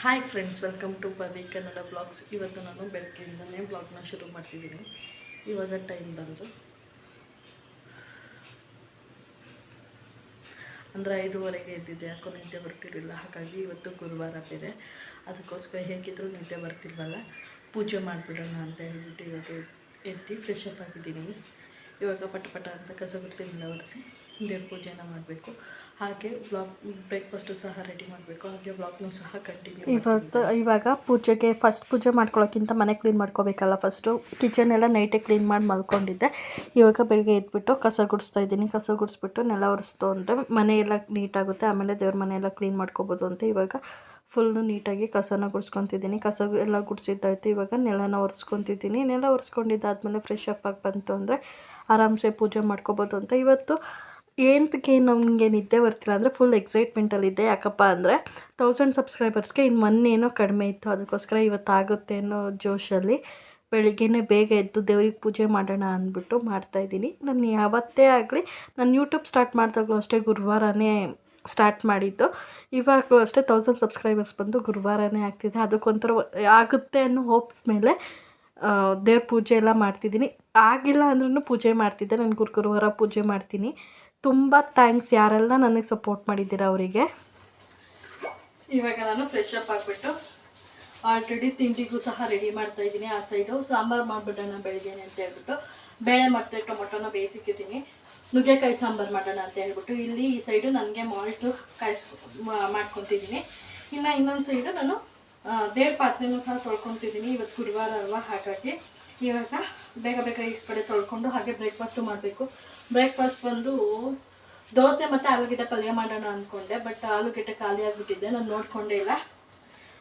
Hi friends welcome to Bavi Kannada blogs ಇವತ್ತು ನಾನು ಬೆಳಗ್ಗೆಯಿಂದನೇ ಬ್ಲಾಗ್ನ ಶುರು ಮಾಡ್ತಿದ್ದೀನಿ. ಇವಾಗ ಟೈಮ್ ಬಂದು ಅಂದರೆ ಐದುವರೆಗೆ ಎದ್ದಿದ್ದೆ ಯಾಕೋ ನಿದ್ದೆ ಬರ್ತಿರಲಿಲ್ಲ. ಹಾಗಾಗಿ ಇವತ್ತು ಗುರುವಾರ ಬೇರೆ. ಅದಕ್ಕೋಸ್ಕರ ಹೇಗಿದ್ರೂ ನಿದ್ದೆ ಬರ್ತಿಲ್ವಲ್ಲ, ಪೂಜೆ ಮಾಡಿಬಿಡೋಣ ಅಂತ ಹೇಳ್ಬಿಟ್ಟು ಇವತ್ತು ಎದ್ದು ಫ್ರೆಶ್ ಅಪ್ ಆಗಿದ್ದೀನಿ. ಇವಾಗ ಪಟ ಪಟ ಅಂತ ಕಸ ಗುಡಿಸಿ ಒರೆಸಿ ದೇವ್ರ ಪೂಜೆನ ಮಾಡಬೇಕು. ಹಾಗೆ ಬ್ಲಾಗ್ ಬ್ರೇಕ್ಫಾಸ್ಟು ಸಹ ರೆಡಿ ಮಾಡಬೇಕು. ಹಾಗೆ ಬ್ಲಾಗ್ನೂ ಸಹ ಕಂಟಿನ್ಯೂ ಇವತ್ತು, ಇವಾಗ ಪೂಜೆಗೆ ಫಸ್ಟ್ ಪೂಜೆ ಮಾಡ್ಕೊಳ್ಳೋಕ್ಕಿಂತ ಮನೆ ಕ್ಲೀನ್ ಮಾಡ್ಕೋಬೇಕಲ್ಲ ಫಸ್ಟು ಕಿಚನ್ ಎಲ್ಲ ನೈಟೇ ಕ್ಲೀನ್ ಮಾಡಿ ಮಲ್ಕೊಂಡಿದ್ದೆ. ಇವಾಗ ಬೆಳಿಗ್ಗೆ ಎದ್ಬಿಟ್ಟು ಕಸ ಗುಡಿಸ್ತಾ ಇದ್ದೀನಿ. ಕಸ ಗುಡಿಸ್ಬಿಟ್ಟು ನೆಲ ಒರೆಸ್ತು ಅಂದರೆ ಮನೆ ಎಲ್ಲ ನೀಟಾಗುತ್ತೆ ಆಮೇಲೆ ದೇವ್ರ ಮನೆ ಎಲ್ಲ ಕ್ಲೀನ್ ಮಾಡ್ಕೋಬೋದು ಅಂತ ಇವಾಗ ಫುಲ್ಲು ನೀಟಾಗಿ ಕಸನ ಗುಡಿಸ್ಕೊತಿದ್ದೀನಿ. ಕಸ ಎಲ್ಲ ಗುಡಿಸಿದ್ದಾಯ್ತು ಇವಾಗ ನೆಲನ ಒರೆಸ್ಕೊತಿದ್ದೀನಿ. ನೆಲ ಒರೆಸ್ಕೊಂಡಿದ್ದಾದ್ಮೇಲೆ ಫ್ರೆಶ್ ಅಪ್ ಆಗಿ ಬಂತು ಅಂದರೆ ಆರಾಮ್ಸೆ ಪೂಜೆ ಮಾಡ್ಕೋಬೋದು ಅಂತ. ಇವತ್ತು ಏನಕ್ಕೆ ನಮಗೆ ನಿದ್ದೆ ಬರ್ತಿಲ್ಲ ಅಂದರೆ ಫುಲ್ ಎಕ್ಸೈಟ್ಮೆಂಟಲ್ಲಿದ್ದೆ ಯಾಕಪ್ಪ ಅಂದರೆ ತೌಸಂಡ್ ಸಬ್ಸ್ಕ್ರೈಬರ್ಸ್ಗೆ ಇನ್ನು ಮೊನ್ನೇನೋ ಕಡಿಮೆ ಇತ್ತು. ಅದಕ್ಕೋಸ್ಕರ ಇವತ್ತಾಗುತ್ತೆ ಅನ್ನೋ ಜೋಶಲ್ಲಿ ಬೆಳಿಗ್ಗೆನೇ ಬೇಗ ಎದ್ದು ದೇವ್ರಿಗೆ ಪೂಜೆ ಮಾಡೋಣ ಅಂದ್ಬಿಟ್ಟು ಮಾಡ್ತಾಯಿದ್ದೀನಿ ನಾನು ಯಾವತ್ತೇ ಆಗಲಿ ನಾನು ಯೂಟ್ಯೂಬ್ ಸ್ಟಾರ್ಟ್ ಮಾಡಿದಾಗಲೂ ಅಷ್ಟೇ ಗುರುವಾರನೇ ಸ್ಟಾರ್ಟ್ ಮಾಡಿದ್ದು. ಇವಾಗಲೂ ಅಷ್ಟೇ ತೌಸಂಡ್ ಸಬ್ಸ್ಕ್ರೈಬರ್ಸ್ ಬಂದು ಗುರುವಾರನೇ ಆಗ್ತಿದೆ. ಅದಕ್ಕೊಂಥರ ಆಗುತ್ತೆ ಅನ್ನೋ ಹೋಪ್ಸ್ ಮೇಲೆ ದೇವ್ರ ಪೂಜೆ ಎಲ್ಲ ಮಾಡ್ತಿದ್ದೀನಿ. ಆಗಿಲ್ಲ ಅಂದ್ರೂ ಪೂಜೆ ಮಾಡ್ತಿದ್ದೆ. ನಾನು ಗುರು ಗುರುವಾರ ಪೂಜೆ ಮಾಡ್ತೀನಿ. ತುಂಬ ಥ್ಯಾಂಕ್ಸ್ ಯಾರೆಲ್ಲ ನನಗೆ ಸಪೋರ್ಟ್ ಮಾಡಿದ್ದೀರ ಅವರಿಗೆ. ಇವಾಗ ನಾನು ಫ್ರೆಶ್ ಅಪ್ ಆಗಿಬಿಟ್ಟು ಆಲ್ರೆಡಿ ತಿಂಡಿಗೂ ಸಹ ರೆಡಿ ಮಾಡ್ತಾ ಇದ್ದೀನಿ ಆ ಸೈಡು ಸಾಂಬಾರು ಮಾಡಿಬಿಡೋಣ ಬೆಳಿಗ್ಗೆನೆ ಅಂತ ಹೇಳ್ಬಿಟ್ಟು, ಬೇಳೆ ಮತ್ತು ಟೊಮೊಟೊನ ಬೇಯಿಸಿಕ್ಕಿದ್ದೀನಿ. ನುಗ್ಗೆಕಾಯಿ ಸಾಂಬಾರು ಮಾಡೋಣ ಅಂತ ಹೇಳ್ಬಿಟ್ಟು, ಇಲ್ಲಿ ಈ ಸೈಡು ನನಗೆ ಮಾಲ್ಟು ಕಾಯಿಸ್ ಮಾಡ್ಕೊತಿದ್ದೀನಿ. ಇನ್ನು ಇನ್ನೊಂದು ಸೈಡು ನಾನು ದೇವ್ರ ಪಾತ್ರೆನೂ ಸಹ ತೊಳ್ಕೊತಿದ್ದೀನಿ ಇವತ್ತು ಗುರುವಾರ ಅಲ್ವಾ, ಹಾಗಾಗಿ. ಇವಾಗ ಬೇಗ ಬೇಗ ಈ ಕಡೆ ತೊಳ್ಕೊಂಡು ಹಾಗೆ ಬ್ರೇಕ್ಫಾಸ್ಟು ಮಾಡಬೇಕು. ಬ್ರೇಕ್ಫಾಸ್ಟ್ ಬಂದು ದೋಸೆ ಮತ್ತು ಆಲೂಗೆಡ್ಡೆ ಪಲ್ಯ ಮಾಡೋಣ ಅಂದ್ಕೊಂಡೆ ಬಟ್ ಆಲೂಗೆಡ್ಡೆ ಖಾಲಿ ಆಗಿಬಿಟ್ಟಿದ್ದೆ ನಾನು ನೋಡ್ಕೊಂಡೇ ಇಲ್ಲ.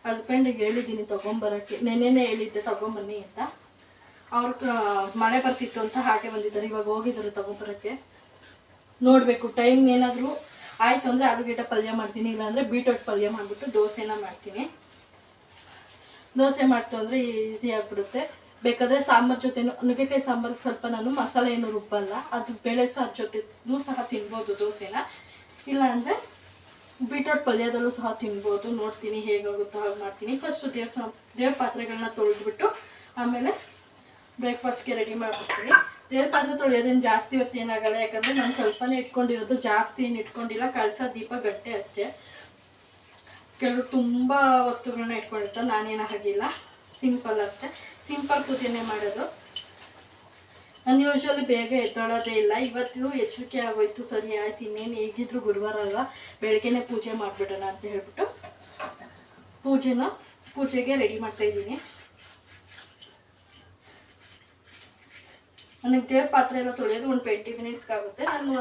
ಹಸ್ಬೆಂಡಿಗೆ ಹೇಳಿದ್ದೀನಿ ತೊಗೊಂಬರೋಕ್ಕೆ, ನೆನ್ನೆನೇ ಹೇಳಿದ್ದೆ ತೊಗೊಂಬನ್ನಿ ಅಂತ. ಅವ್ರ ಮಳೆ ಬರ್ತಿತ್ತು ಅಂತ ಹಾಗೆ ಬಂದಿದ್ದಾರೆ, ಇವಾಗ ಹೋಗಿದ್ದಾರೆ ತೊಗೊಂಬರೋಕ್ಕೆ. ನೋಡಬೇಕು ಟೈಮ್ ಏನಾದರೂ ಆಯಿತು ಅಂದರೆ ಆಲೂಗೆಡ್ಡೆ ಪಲ್ಯ ಮಾಡ್ತೀನಿ, ಇಲ್ಲಾಂದರೆ ಬೀಟ್ರೋಟ್ ಪಲ್ಯ ಮಾಡಿಬಿಟ್ಟು ದೋಸೆನ ಮಾಡ್ತೀನಿ. ದೋಸೆ ಮಾಡ್ತು ಅಂದರೆ ಈಸಿ ಆಗಿಬಿಡುತ್ತೆ. ಬೇಕಾದರೆ ಸಾಂಬಾರ್ ಜೊತೆ ನುಗ್ಗೆಕಾಯಿ ಸಾಂಬಾರ್ಗೆ ಸ್ವಲ್ಪ ನಾನು ಮಸಾಲೆ ಏನು ರುಬ್ಬಲ್ಲ. ಅದು ಬೇಳೆ ಸಾರು ಜೊತೆ ಸಹ ತಿನ್ಬೋದು ದೋಸೆನ. ಇಲ್ಲ ಅಂದ್ರೆ ಬೀಟ್ರೋಟ್ ಪಲ್ಯದಲ್ಲೂ ಸಹ ತಿನ್ಬೋದು. ನೋಡ್ತೀನಿ ಹೇಗಾಗುತ್ತೋ ಹಾಗೆ ಮಾಡ್ತೀನಿ. ಫಸ್ಟು ದೇವ್ರ ಸಾ, ದೇವ್ರ ಪಾತ್ರೆಗಳನ್ನ ತೊಳೆದ್ಬಿಟ್ಟು ಆಮೇಲೆ ಬ್ರೇಕ್ಫಾಸ್ಟ್ಗೆ ರೆಡಿ ಮಾಡ್ಬಿಡ್ತೀನಿ. ದೇವ್ರ ಪಾತ್ರೆ ತೊಳೆಯೋದೇನು ಜಾಸ್ತಿ ಹೊತ್ತು ಏನಾಗಲ್ಲ ಯಾಕಂದರೆ ನಾನು ಸ್ವಲ್ಪನೇ ಇಟ್ಕೊಂಡಿರೋದು ಜಾಸ್ತಿ ಏನು ಇಟ್ಕೊಂಡಿಲ್ಲ. ಕಳಸ ದೀಪ ಗಟ್ಟೆ ಅಷ್ಟೇ. ಕೆಲವರು ತುಂಬ ವಸ್ತುಗಳನ್ನ ಇಟ್ಕೊಂಡಿರ್ತಾರೆ. ನಾನೇನು ಹಾಗಿಲ್ಲ. ಸಿಂಪಲ್ ಅಷ್ಟೇ. ಸಿಂಪಲ್ ಪೂಜೆನೇ ಮಾಡೋದು. ನಾನು ಯೂಶ್ವಲಿ ಬೇಗ ಎದ್ದೋಳೋದೇ ಇಲ್ಲ. ಇವತ್ತು ಎಚ್ಚರಿಕೆ ಆಗೋಯ್ತು. ಸರಿ, ಆಯ್ತು. ಇನ್ನೇನು ಹೇಗಿದ್ರು ಗುರುವಾರ ಅಲ್ವಾ? ಬೆಳಗ್ಗೆನೆ ಪೂಜೆ ಮಾಡಿಬಿಡೋಣ ಅಂತ ಹೇಳ್ಬಿಟ್ಟು ಪೂಜೆನ, ಪೂಜೆಗೆ ರೆಡಿ ಮಾಡ್ತಾ ಇದ್ದೀನಿ. ನನಗೆ ದೇವ್ರ ಪಾತ್ರೆ ಎಲ್ಲ ತೊಳೆಯೋದು ಒಂದು ಟ್ವೆಂಟಿ ಮಿನಿಟ್ಸ್ಗೆ ಆಗುತ್ತೆ. ನಾನು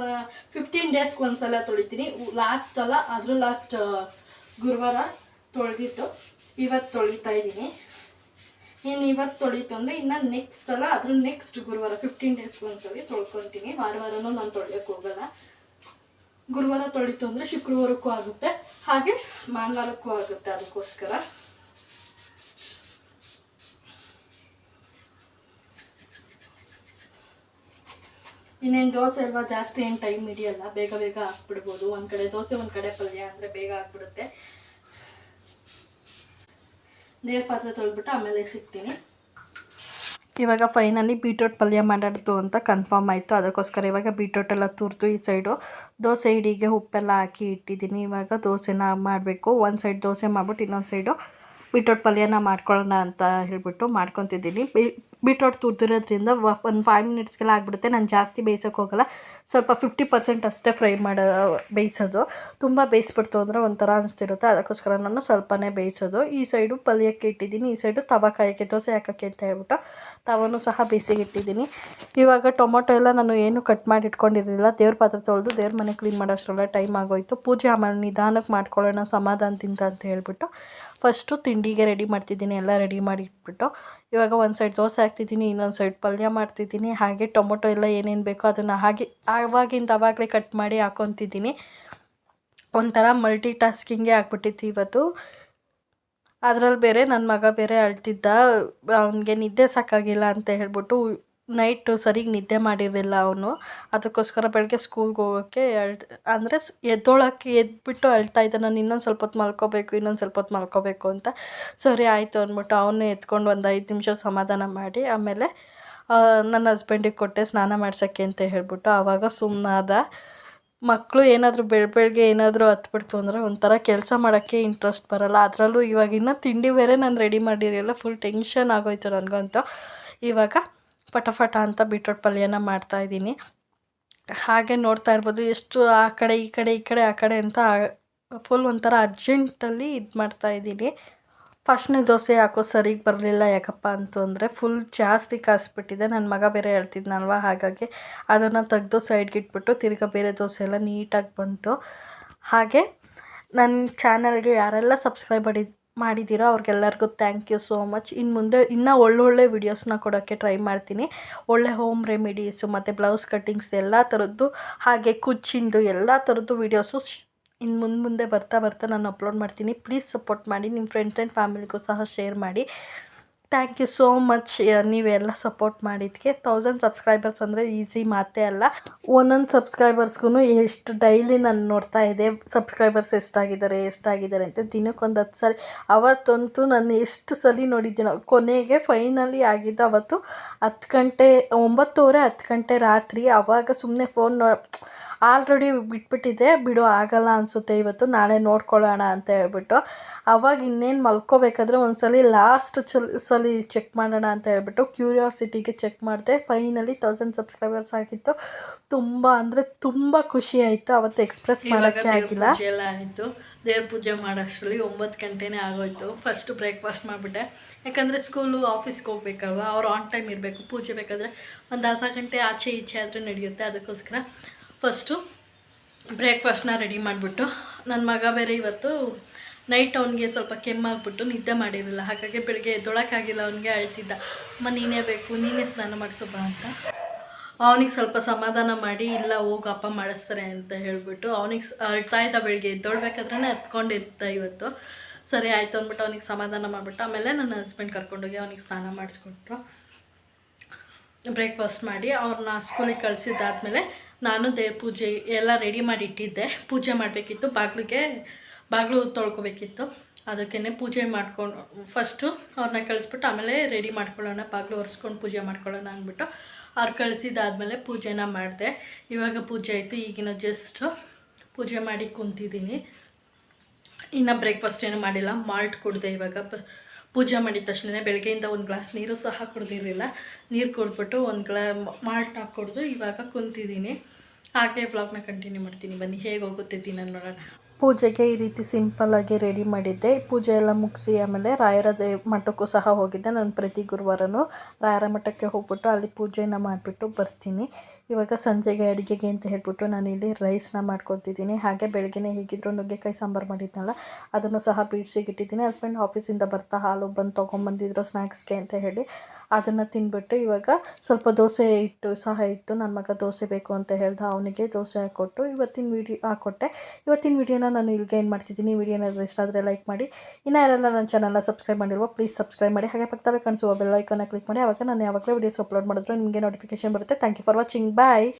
ಫಿಫ್ಟೀನ್ ಡೇಸ್ಗೆ ಒಂದ್ಸಲ ತೊಳಿತೀನಿ. ಲಾಸ್ಟ್ ಅಲ್ಲ ಅದ್ರ ಲಾಸ್ಟ್ ಗುರುವಾರ ತೊಳೆದಿತ್ತು ಇವತ್ತು ತೊಳಿತಾ ಇದ್ದೀನಿ. ಇನ್ನು ಇವತ್ತು ತೊಳಿತು ಅಂದರೆ ಇನ್ನು ನೆಕ್ಸ್ಟ್ ಅಲ್ಲ, ಅದ್ರ ನೆಕ್ಸ್ಟ್ ಗುರುವಾರ ಫಿಫ್ಟೀನ್ ಡೇಸ್ಗೆ ಒಂದ್ಸಲಿ ತೊಳ್ಕೊತೀನಿ. ವಾರ ವಾರನೂ ನಾನು ತೊಳೆಯೋಕೆ ಹೋಗಲ್ಲ. ಗುರುವಾರ ತೊಳಿತು ಅಂದರೆ ಶುಕ್ರವಾರಕ್ಕೂ ಆಗುತ್ತೆ. ಹಾಗೆ ಭಾನುವಾರಕ್ಕೂ ಆಗುತ್ತೆ ಅದಕ್ಕೋಸ್ಕರ. ಇನ್ನೇನು ದೋಸೆ ಅಲ್ವಾ? ಜಾಸ್ತಿ ಏನು ಟೈಮ್ ಹಿಡಿಯಲ್ಲ. ಬೇಗ ಬೇಗ ಹಾಕ್ಬಿಡ್ಬೋದು. ಒಂದು ಕಡೆ ದೋಸೆ, ಒಂದು ಕಡೆ ಪಲ್ಯ ಅಂದರೆ ಬೇಗ ಆಗ್ಬಿಡುತ್ತೆ. ದೇವ್ರ ಪಾತ್ರೆ ತೊಳೆದ್ಬಿಟ್ಟು ಆಮೇಲೆ ಸಿಗ್ತೀನಿ. ಇವಾಗ ಫೈನಲಿ ಬೀಟ್ರೋಟ್ ಪಲ್ಯ ಮಾಡಾಡ್ತು ಅಂತ ಕನ್ಫರ್ಮ್ ಆಯಿತು. ಅದಕ್ಕೋಸ್ಕರ ಇವಾಗ ಬೀಟ್ರೋಟ್ ಎಲ್ಲ ತುರ್ತು ಈ ಸೈಡು ದೋಸೆ ಇಡೀಗೆ ಉಪ್ಪೆಲ್ಲ ಹಾಕಿ ಇಟ್ಟಿದ್ದೀನಿ. ಇವಾಗ ದೋಸೆನ ಮಾಡಬೇಕು. ಒಂದು ಸೈಡ್ ದೋಸೆ ಮಾಡ್ಬಿಟ್ಟು ಇನ್ನೊಂದು ಸೈಡು ಬೀಟ್ರೋಟ್ ಪಲ್ಯನ ಮಾಡ್ಕೊಳ್ಳೋಣ ಅಂತ ಹೇಳಿಬಿಟ್ಟು ಮಾಡ್ಕೊತಿದ್ದೀನಿ. ಬೀಟ್ರೋಟ್ ತುರ್ದಿರೋದ್ರಿಂದ ಒಂದು ಫೈವ್ ಮಿನಿಟ್ಸ್ಗೆಲ್ಲ ಆಗಿಬಿಡುತ್ತೆ. ನಾನು ಜಾಸ್ತಿ ಬೇಯಿಸೋಕೆ ಹೋಗಲ್ಲ. ಸ್ವಲ್ಪ ಫಿಫ್ಟಿ ಪರ್ಸೆಂಟ್ ಅಷ್ಟೇ ಫ್ರೈ ಮಾಡೋ, ಬೇಯಿಸೋದು. ತುಂಬ ಬೇಯಿಸ್ಬಿಡ್ತು ಅಂದರೆ ಒಂಥರ ಅನಿಸ್ತಿರುತ್ತೆ. ಅದಕ್ಕೋಸ್ಕರ ನಾನು ಸ್ವಲ್ಪನೇ ಬೇಯಿಸೋದು. ಈ ಸೈಡು ಪಲ್ಯಕ್ಕೆ ಇಟ್ಟಿದ್ದೀನಿ. ಈ ಸೈಡು ತವ ಕಾಯೋಕ್ಕೆ ದೋಸೆ ಹಾಕೋಕ್ಕೆ ಅಂತ ಹೇಳ್ಬಿಟ್ಟು ತವನು ಸಹ ಬೇಯಿಸಿಗೆ ಇಟ್ಟಿದ್ದೀನಿ. ಇವಾಗ ಟೊಮೊಟೊ ಎಲ್ಲ ನಾನು ಏನು ಕಟ್ ಮಾಡಿ ಇಟ್ಕೊಂಡಿರಲಿಲ್ಲ. ದೇವ್ರ ಪಾತ್ರೆ ತೊಳೆದು ದೇವ್ರ ಮನೆ ಕ್ಲೀನ್ ಮಾಡೋ ಅಷ್ಟರಲ್ಲ ಟೈಮ್ ಆಗೋಯ್ತು. ಪೂಜೆ ಆಮೇಲೆ ನಿಧಾನಕ್ಕೆ ಮಾಡ್ಕೊಳ್ಳೋಣ ಸಮಾಧಾನದಿಂದ ಅಂತ ಹೇಳ್ಬಿಟ್ಟು ಫಸ್ಟು ತಿಂಡಿಗೆ ರೆಡಿ ಮಾಡ್ತಿದ್ದೀನಿ. ಎಲ್ಲ ರೆಡಿ ಮಾಡಿ ಇಟ್ಬಿಟ್ಟು. ಇವಾಗ ಒಂದು ಸೈಡ್ ದೋಸೆ ಹಾಕ್ತಿದ್ದೀನಿ, ಇನ್ನೊಂದು ಸೈಡ್ ಪಲ್ಯ ಮಾಡ್ತಿದ್ದೀನಿ. ಹಾಗೆ ಟೊಮೊಟೊ ಎಲ್ಲ ಏನೇನು ಬೇಕೋ ಅದನ್ನು ಹಾಗೆ ಆವಾಗಿಂದ ಆವಾಗಲೇ ಕಟ್ ಮಾಡಿ ಹಾಕೊತಿದ್ದೀನಿ. ಒಂಥರ ಮಲ್ಟಿ ಟಾಸ್ಕಿಂಗೇ ಆಗ್ಬಿಟ್ಟಿತ್ತು ಇವತ್ತು. ಅದರಲ್ಲಿ ಬೇರೆ ನನ್ನ ಮಗ ಬೇರೆ ಅಳ್ತಿದ್ದ. ಅವನಿಗೆ ನಿದ್ದೆ ಸಾಕಾಗಿಲ್ಲ ಅಂತ ಹೇಳ್ಬಿಟ್ಟು ನೈಟು ಸರಿಗೆ ನಿದ್ದೆ ಮಾಡಿರಲಿಲ್ಲ ಅವನು. ಅದಕ್ಕೋಸ್ಕರ ಬೆಳಗ್ಗೆ ಸ್ಕೂಲ್ಗೆ ಹೋಗೋಕ್ಕೆ ಅಳ್ತ ಅಂದರೆ ಎದ್ದೊಳಕ್ಕೆ ಎದ್ಬಿಟ್ಟು ಅಳ್ತಾ ಇದ್ದ. ನಾನು ಇನ್ನೊಂದು ಸ್ವಲ್ಪ ಹೊತ್ತು ಮಲ್ಕೋಬೇಕು, ಇನ್ನೊಂದು ಸ್ವಲ್ಪ ಹೊತ್ತು ಮಲ್ಕೋಬೇಕು ಅಂತ. ಸರಿ, ಆಯಿತು ಅಂದ್ಬಿಟ್ಟು ಅವನ್ನೇ ಎತ್ಕೊಂಡು ಒಂದು ಐದು ನಿಮಿಷ ಸಮಾಧಾನ ಮಾಡಿ, ಆಮೇಲೆ ನನ್ನ ಹಸ್ಬೆಂಡಿಗೆ ಕೊಟ್ಟೆ ಸ್ನಾನ ಮಾಡ್ಸೋಕ್ಕೆ ಅಂತ ಹೇಳ್ಬಿಟ್ಟು. ಆವಾಗ ಸುಮ್ಮನಾದ ಮಕ್ಕಳು ಏನಾದರೂ ಬೆಳ ಬೆಳಗ್ಗೆ ಏನಾದರೂ ಹತ್ಬಿಡ್ತು ಅಂದರೆ ಒಂಥರ ಕೆಲಸ ಮಾಡೋಕ್ಕೆ ಇಂಟ್ರೆಸ್ಟ್ ಬರಲ್ಲ. ಅದರಲ್ಲೂ ಇವಾಗ ಇನ್ನೂ ತಿಂಡಿ ಬೇರೆ ನಾನು ರೆಡಿ ಮಾಡಿರಲಿಲ್ಲ. ಫುಲ್ ಟೆನ್ಷನ್ ಆಗೋಯ್ತು ನನಗಂತೂ. ಇವಾಗ ಪಟಪಟ ಅಂತ ಬೀಟ್ರೋಟ್ ಪಲ್ಯನ ಮಾಡ್ತಾಯಿದ್ದೀನಿ ಹಾಗೆ ನೋಡ್ತಾ ಇರ್ಬೋದು, ಎಷ್ಟು ಆ ಕಡೆ, ಈ ಕಡೆ ಈ ಕಡೆ, ಆ ಕಡೆ ಅಂತ ಫುಲ್ ಒಂಥರ ಅರ್ಜೆಂಟಲ್ಲಿ ಇದು ಮಾಡ್ತಾಯಿದ್ದೀನಿ ಫಸ್ಟ್ನೇ ದೋಸೆ ಯಾಕೋ ಸರಿಗೆ ಬರಲಿಲ್ಲ ಯಾಕಪ್ಪ ಅಂತಂದರೆ ಫುಲ್ ಜಾಸ್ತಿ ಕಾಸ್ಬಿಟ್ಟಿದೆ. ನನ್ನ ಮಗ ಬೇರೆ ಹೇಳ್ತಿದ್ನಲ್ವ, ಹಾಗಾಗಿ ಅದನ್ನು ತೆಗೆದು ಸೈಡ್ಗೆ ಇಟ್ಬಿಟ್ಟು ತಿರ್ಗಾ ಬೇರೆ ದೋಸೆ ಎಲ್ಲ ನೀಟಾಗಿ ಬಂತು. ಹಾಗೆ ನನ್ನ ಚಾನಲ್ಗೆ ಯಾರೆಲ್ಲ ಸಬ್ಸ್ಕ್ರೈಬ್ ಮಾಡಿ ಮಾಡಿದ್ದೀರೋ ಅವ್ರಿಗೆಲ್ಲರಿಗೂ ಥ್ಯಾಂಕ್ ಯು ಸೋ ಮಚ್ ಇನ್ನು ಮುಂದೆ ಇನ್ನೂ ಒಳ್ಳೊಳ್ಳೆ ವೀಡಿಯೋಸ್ನ ಕೊಡೋಕ್ಕೆ ಟ್ರೈ ಮಾಡ್ತೀನಿ. ಒಳ್ಳೆ ಹೋಮ್ ರೆಮಿಡೀಸು ಮತ್ತು ಬ್ಲೌಸ್ ಕಟ್ಟಿಂಗ್ಸ್ ಎಲ್ಲ ಥರದ್ದು ಹಾಗೆ ಕುಚ್ಚಿಂದು ಎಲ್ಲ ಥರದ್ದು ವೀಡಿಯೋಸು ಇನ್ನು ಮುಂದೆ ಮುಂದೆ ಬರ್ತಾ ಬರ್ತಾ ನಾನು ಅಪ್ಲೋಡ್ ಮಾಡ್ತೀನಿ. ಪ್ಲೀಸ್ ಸಪೋರ್ಟ್ ಮಾಡಿ ನಿಮ್ಮ ಫ್ರೆಂಡ್ಸ್ ಆ್ಯಂಡ್ ಫ್ಯಾಮಿಲಿಗೂ ಸಹ ಶೇರ್ ಮಾಡಿ. ಥ್ಯಾಂಕ್ ಯು ಸೋ ಮಚ್ ನೀವೆಲ್ಲ ಸಪೋರ್ಟ್ ಮಾಡಿದ್ದಕ್ಕೆ ತೌಸಂಡ್ ಸಬ್ಸ್ಕ್ರೈಬರ್ಸ್ ಅಂದರೆ ಈಸಿ ಮಾತೇ ಅಲ್ಲ. ಒಂದೊಂದು ಸಬ್ಸ್ಕ್ರೈಬರ್ಸ್ಗೂ ಎಷ್ಟು ಡೈಲಿ ನಾನು ನೋಡ್ತಾ ಇದ್ದೆ. ಸಬ್ಸ್ಕ್ರೈಬರ್ಸ್ ಎಷ್ಟಾಗಿದ್ದಾರೆ ಎಷ್ಟಾಗಿದ್ದಾರೆ ಅಂತ ದಿನಕ್ಕೊಂದು ಹತ್ತು ಸಾರಿ. ಅವತ್ತಂತೂ ನಾನು ಎಷ್ಟು ಸಲ ನೋಡಿದ್ದೀನೋ ಕೊನೆಗೆ ಫೈನಲಿ ಆಗಿದ್ದು ಅವತ್ತು ಹತ್ತು ಗಂಟೆ, ಒಂಬತ್ತುವರೆ ಹತ್ತು ಗಂಟೆ ರಾತ್ರಿ. ಆವಾಗ ಸುಮ್ಮನೆ ಫೋನ್ ನೋ ಆಲ್ರೆಡಿ ಬಿಟ್ಬಿಟ್ಟಿದ್ದೆ ಬಿಡು ಆಗಲ್ಲ ಅನಿಸುತ್ತೆ. ಇವತ್ತು ನಾಳೆ ನೋಡ್ಕೊಳ್ಳೋಣ ಅಂತ ಹೇಳ್ಬಿಟ್ಟು. ಅವಾಗ ಇನ್ನೇನು ಮಲ್ಕೋಬೇಕಾದ್ರೆ ಒಂದ್ಸಲಿ ಲಾಸ್ಟ್ ಚಲ್ ಸಲ ಚೆಕ್ ಮಾಡೋಣ ಅಂತ ಹೇಳ್ಬಿಟ್ಟು ಕ್ಯೂರಿಯಾಸಿಟಿಗೆ ಚೆಕ್ ಮಾಡಿದೆ. ಫೈನಲಿ ತೌಸಂಡ್ ಸಬ್ಸ್ಕ್ರೈಬರ್ಸ್ ಆಗಿತ್ತು. ತುಂಬ ಅಂದರೆ ತುಂಬ ಖುಷಿ ಆಯಿತು. ಅವತ್ತು ಎಕ್ಸ್ಪ್ರೆಸ್ ಮಾಡೋಕ್ಕೆ ಆಗಿಲ್ಲ. ಎಲ್ಲ ಆಯಿತು. ದೇವ್ರ ಪೂಜೆ ಮಾಡೋಷ್ಟರಲ್ಲಿ ಒಂಬತ್ತು ಗಂಟೆನೇ ಆಗೋಯ್ತು. ಫಸ್ಟ್ ಬ್ರೇಕ್ಫಾಸ್ಟ್ ಮಾಡಿಬಿಟ್ಟೆ. ಯಾಕಂದರೆ ಸ್ಕೂಲು ಆಫೀಸ್ಗೆ ಹೋಗ್ಬೇಕಲ್ವ? ಅವ್ರು ಆನ್ ಟೈಮ್ ಇರಬೇಕು. ಪೂಜೆ ಬೇಕಾದರೆ ಒಂದು ಅರ್ಧ ಗಂಟೆ ಆಚೆ ಈಚೆ ಆದರೂ ನಡೆಯುತ್ತೆ. ಅದಕ್ಕೋಸ್ಕರ ಫಸ್ಟು ಬ್ರೇಕ್ಫಾಸ್ಟ್ನ ರೆಡಿ ಮಾಡಿಬಿಟ್ಟು ನನ್ನ ಮಗ ಬೇರೆ ಇವತ್ತು ನೈಟ್ ಅವನಿಗೆ ಸ್ವಲ್ಪ ಕೆಮ್ಮಾಗ್ಬಿಟ್ಟು ನಿದ್ದೆ ಮಾಡಿರಲಿಲ್ಲ, ಹಾಗಾಗಿ ಬೆಳಗ್ಗೆ ಎದ್ದೊಳಕ್ಕಾಗಿಲ್ಲ, ಅವನಿಗೆ ಅಳ್ತಿದ್ದ. ಅಮ್ಮ, ನೀನೇ ಬೇಕು, ನೀನೇ ಸ್ನಾನ ಮಾಡಿಸೋಬಾ ಅಂತ. ಅವನಿಗೆ ಸ್ವಲ್ಪ ಸಮಾಧಾನ ಮಾಡಿ, ಇಲ್ಲ, ಹೋಗು, ಅಪ್ಪ ಮಾಡಿಸ್ತಾರೆ ಅಂತ ಹೇಳಿಬಿಟ್ಟು, ಅವನಿಗೆ ಅಳ್ತಾ ಇದ್ದ ಬೆಳಿಗ್ಗೆ ಎದ್ದೊಳ್ಬೇಕಾದ್ರೆ ಹತ್ಕೊಂಡಿದ್ದ ಇವತ್ತು. ಸರಿ, ಆಯಿತು ಅಂದ್ಬಿಟ್ಟು ಅವನಿಗೆ ಸಮಾಧಾನ ಮಾಡಿಬಿಟ್ಟು, ಆಮೇಲೆ ನನ್ನ ಹಸ್ಬೆಂಡ್ ಕರ್ಕೊಂಡೋಗಿ ಅವನಿಗೆ ಸ್ನಾನ ಮಾಡಿಸ್ಕೊಟ್ರು. ಬ್ರೇಕ್ಫಾಸ್ಟ್ ಮಾಡಿ ಅವ್ರನ್ನ ಸ್ಕೂಲಿಗೆ ಕಳಿಸಿದ್ದಾದ್ಮೇಲೆ ನಾನು ದೇವ್ರ ಪೂಜೆ ಎಲ್ಲ ರೆಡಿ ಮಾಡಿ ಇಟ್ಟಿದ್ದೆ ಪೂಜೆ ಮಾಡಬೇಕಿತ್ತು. ಬಾಗಿಲಿಗೆ ಬಾಗಿಲು ತೊಳ್ಕೊಬೇಕಿತ್ತು. ಅದಕ್ಕೇ ಪೂಜೆ ಮಾಡ್ಕೊಂಡು ಫಸ್ಟು ಅವ್ರನ್ನ ಕಳಿಸ್ಬಿಟ್ಟು ಆಮೇಲೆ ರೆಡಿ ಮಾಡ್ಕೊಳ್ಳೋಣ, ಬಾಗಿಲು ಒರೆಸ್ಕೊಂಡು ಪೂಜೆ ಮಾಡ್ಕೊಳ್ಳೋಣ ಅಂದ್ಬಿಟ್ಟು ಅವ್ರು ಕಳಿಸಿದಾದ್ಮೇಲೆ ಪೂಜೆನ ಮಾಡಿದೆ. ಇವಾಗ ಪೂಜೆ ಆಯಿತು. ಈಗಿನ ಜಸ್ಟ್ ಪೂಜೆ ಮಾಡಿ ಕುಂತಿದ್ದೀನಿ. ಇನ್ನು ಬ್ರೇಕ್ಫಾಸ್ಟ್ ಏನು ಮಾಡಿಲ್ಲ. ಮಾಲ್ಟ್ ಕುಡಿದೆ ಇವಾಗ. ಪೂಜೆ ಮಾಡಿದ ತಕ್ಷಣ ಬೆಳಗ್ಗೆಯಿಂದ ಒಂದು ಗ್ಲಾಸ್ ನೀರು ಸಹ ಕುಡ್ದಿರಲಿಲ್ಲ. ನೀರು ಕುಡಿದ್ಬಿಟ್ಟು ಒಂದು ಗ್ಲಾ ಮಾಲ್ಟ್ ಹಾಕ್ಕೊಡ್ದು ಇವಾಗ ಕುಂತಿದ್ದೀನಿ. ಹಾಗೆ ಬ್ಲಾಗ್ನ ಕಂಟಿನ್ಯೂ ಮಾಡ್ತೀನಿ. ಬನ್ನಿ, ಹೇಗೆ ಹೋಗುತ್ತೆ ದಿನ ನೋಡೋಣ. ಪೂಜೆಗೆ ಈ ರೀತಿ ಸಿಂಪಲ್ಲಾಗಿ ರೆಡಿ ಮಾಡಿದ್ದೆ. ಪೂಜೆ ಎಲ್ಲ ಮುಗಿಸಿ ಆಮೇಲೆ ರಾಯರ ದೇ ಮಠಕ್ಕೂ ಸಹ ಹೋಗಿದ್ದೆ. ನಾನು ಪ್ರತಿ ಗುರುವಾರನೂ ರಾಯರ ಮಠಕ್ಕೆ ಹೋಗ್ಬಿಟ್ಟು ಅಲ್ಲಿ ಪೂಜೆನ ಮಾಡಿಬಿಟ್ಟು ಬರ್ತೀನಿ. ಇವಾಗ ಸಂಜೆಗೆ ಅಡುಗೆಗೆ ಅಂತ ಹೇಳ್ಬಿಟ್ಟು ನಾನು ಇಲ್ಲಿ ರೈಸ್ನ ಮಾಡ್ಕೊತಿದ್ದೀನಿ. ಹಾಗೆ ಬೆಳಗ್ಗೆ ಹೀಗಿದ್ರು ನುಗ್ಗೆಕಾಯಿ ಸಾಂಬಾರು ಮಾಡಿದ್ನಲ್ಲ, ಅದನ್ನು ಸಹ ಬೀಡ್ಸಿಗೆ ಇಟ್ಟಿದ್ದೀನಿ. ಹಸ್ಬೆಂಡ್ ಆಫೀಸಿಂದ ಬರ್ತಾ ಹಾಲು ಬಂದು ತೊಗೊಂಬಂದಿದ್ರು ಸ್ನ್ಯಾಕ್ಸ್ಗೆ ಅಂತ ಹೇಳಿ. ಅದನ್ನು ತಿನ್ಬಿಟ್ಟು ಇವಾಗ ಸ್ವಲ್ಪ ದೋಸೆ ಇಟ್ಟು ಸಹ ಇತ್ತು. ನನ್ನ ಮಗ ದೋಸೆ ಬೇಕು ಅಂತ ಹೇಳ್ದ, ಅವನಿಗೆ ದೋಸೆ ಹಾಕ್ಕೊಟ್ಟು ಇವತ್ತಿನ ವಿಡಿಯೋ ಹಾಕ್ಕೊಟ್ಟೆ ಇವತ್ತಿನ ವಿಡಿಯೋನ ನಾನು ಇಲ್ಲಿಗೆ ಏನು ಮಾಡ್ತಿದ್ದೀನಿ. ವಿಡಿಯೋ ಏನಾದರೂ ಇಷ್ಟ ಆದರೆ ಲೈಕ್ ಮಾಡಿ. ಇನ್ನು ಯಾರೆಲ್ಲ ನನ್ನ ಚಾನಲ್ನ ಸಬ್ಸ್ಕ್ರೈಬ್ ಮಾಡಿಲ್ವೋ ಪ್ಲೀಸ್ ಸಬ್ಸ್ಕ್ರೈಬ್ ಮಾಡಿ. ಹಾಗೆ ಪಕ್ಕದಲ್ಲೇ ಕಾಣಿಸುವ ಬೆಲ್ಲೈಕನ್ನ ಕ್ಲಿಕ್ ಮಾಡಿ. ಅವಾಗ ನಾನು ಯಾವಾಗಲೂ ವಿಡಿಯೋಸ್ ಅಪ್ಲೋಡ್ ಮಾಡಿದ್ರು ನಿಮಗೆ ನೋಟಿಫಿಕೇಶನ್ ಬರುತ್ತೆ. Thank you for watching bye